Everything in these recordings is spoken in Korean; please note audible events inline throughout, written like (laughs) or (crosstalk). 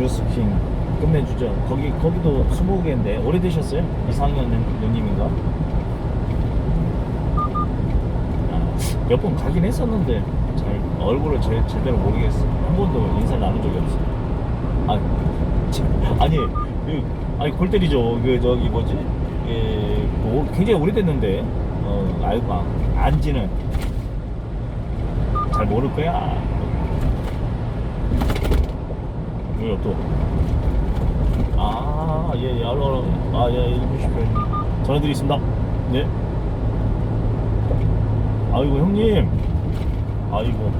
주스킹 끝내주죠. 거기 거기도 20개인데 오래되셨어요? 이상현 누님인가? 아, 몇번 가긴 했었는데 잘 얼굴을 제, 제대로 모르겠어. 한 번도 인사를 나눈 적이 없어. 아, 참, 아니 그 아니 골 때리죠. 그 저기 뭐지? 예, 뭐 굉장히 오래됐는데 어 알고 안- 안지는 잘 모를 거야. 이거 또. 아, 예, 예, 알로, 알로. 아, 예, 190분. 전해드리겠습니다. 네. 아이고, 형님. 아이고.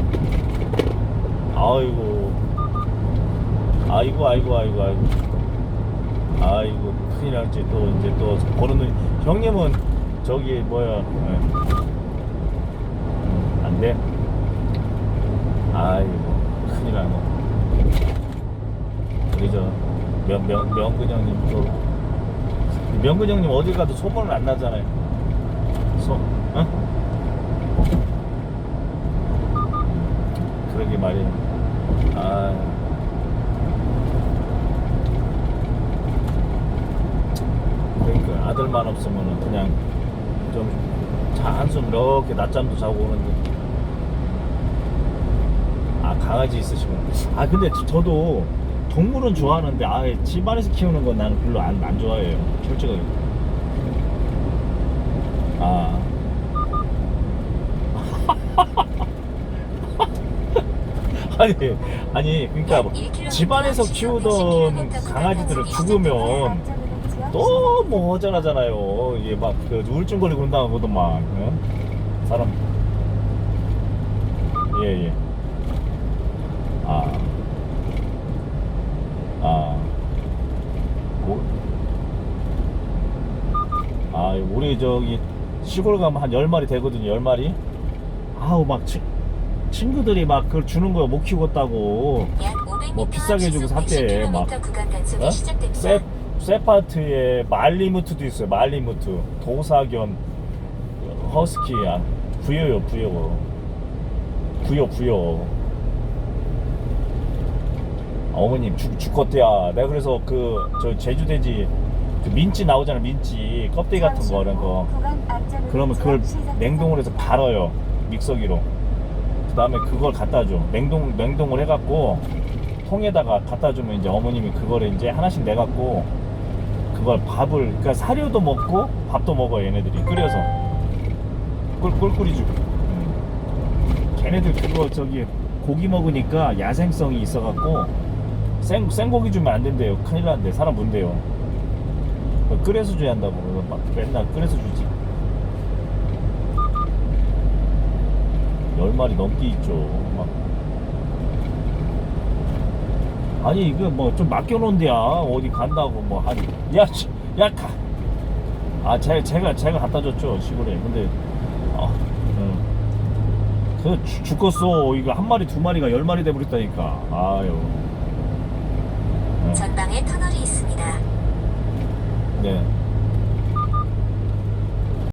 아이고. 아이고, 아이고, 아이고, 아이고. 아이고, 큰일 날지 또, 이제 또, 보는 눈. 형님은 저기, 뭐야. 예. 음, 안 돼. 아이고, 큰일 나네. 우리 저 명, 명, 명근 형님 또. 명근 형님 어디 가도 소문을 안 나잖아요. 소, 어? 그러게 말이에요. 아. 그러니까 아들만 없으면은 그냥 좀 자 한숨 이렇게 낮잠도 자고 오는데. 아 강아지 있으시구나. 아 근데 저- 저도 동물은 좋아하는데 아 집안에서 키우는 건 나는 별로 안, 안 좋아해요 솔직하게. 아. (laughs) 아니 아니 그러니까 뭐 집 안에서 키우던 강아지들을 죽으면 너무 허전하잖아요. 이게 막 그 우울증 걸리고 그런다고 하더만 어? 사람. 예 예 아 아, 뭐, 아, 우리 저기 시골 가면 한 10마리 되거든요, 10마리. 아우, 막 치, 친구들이 막 그걸 주는 거야, 못 키우겠다고. 뭐 비싸게 주고 샀대, 막. 어? 세, 세파트에 말리무트도 있어요, 말리무트. 도사견, 허스키, 아, 부여요, 부여. 부여, 부여. 어머님 죽, 죽겠대야. 내가 그래서 그 저 제주돼지 그 민치 나오잖아 민치 껍데기 같은 거 이런 거. 그러면 그걸 냉동을 해서 갈아요 믹서기로. 그 다음에 그걸 갖다 줘. 냉동 냉동을 해갖고 통에다가 갖다 주면 이제 어머님이 그거를 이제 하나씩 내갖고 그걸 밥을 그러니까 사료도 먹고 밥도 먹어요 얘네들이. 끓여서. 꿀 꿀꿀이 주고 음. 걔네들 그거 저기 고기 먹으니까 야생성이 있어갖고 생, 생고기 주면 안 된대요. 큰일 난대. 사람. 그거 끓여서 줘야 한다고. 막 맨날 끓여서 주지. 열 마리 넘게 있죠. 막. 아니, 이거 뭐 좀 맡겨놓은 데야. 어디 간다고 뭐 하니. 야, 씨, 야, 가. 아, 제, 제가, 제가 갖다 줬죠. 시골에. 근데, 아, 응. 그 죽- 죽었어. 이거 한 마리, 두 마리가 열 마리 돼버렸다니까. 아유. 네. 전방에 터널이 있습니다. 네.